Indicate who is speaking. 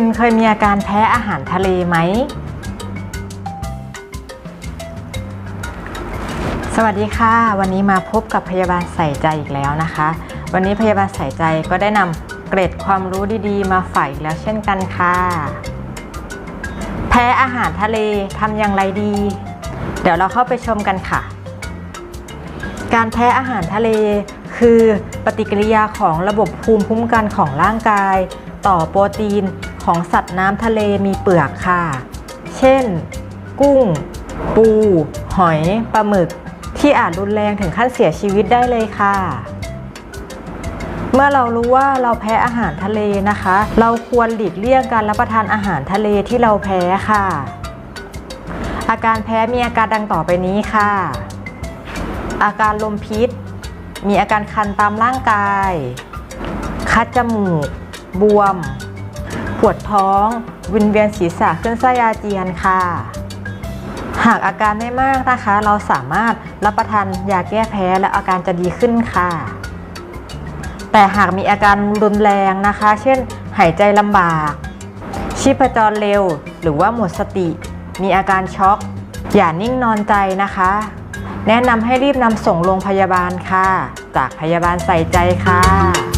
Speaker 1: คุณเคยมีอาการแพ้อาหารทะเลไหม สวัสดีค่ะ วันนี้มาพบกับพยาบาลใส่ใจอีกแล้วนะคะ วันนี้พยาบาลใส่ใจก็ได้นำเกร็ดความรู้ดีๆ มาฝากอีกแล้วเช่นกันค่ะ แพ้อาหารทะเลทำอย่างไรดี เดี๋ยวเราเข้าไปชมกันค่ะ การแพ้อาหารทะเลคือปฏิกิริยาของระบบภูมิคุ้มกันของร่างกาย ต่อโปรตีน ของสัตว์น้ำทะเลมีเปลือกค่ะ เช่น กุ้ง ปู หอย ปลาหมึก ที่อาจรุนแรงถึงขั้นเสียชีวิตได้เลยค่ะ เมื่อเรารู้ว่าเราแพ้อาหารทะเลนะคะ เราควรหลีกเลี่ยงการรับประทานอาหารทะเลที่เราแพ้ค่ะ อาการแพ้มีอาการดังต่อไปนี้ค่ะ อาการลมพิษ มีอาการคันตามร่างกาย คัดจมูก บวม ปวดท้องวินเวียนศีรษะขึ้นไส้อาเจียนค่ะ หากอาการไม่มากนะคะ เราสามารถรับประทานยาแก้แพ้และอาการจะดีขึ้นค่ะ แต่หากมีอาการรุนแรงนะคะ เช่น หายใจลำบาก ชีพจรเร็ว หรือว่าหมดสติ มีอาการช็อก อย่านิ่งนอนใจนะคะ แนะนำให้รีบนำส่งโรงพยาบาลค่ะ จากพยาบาลใส่ใจค่ะ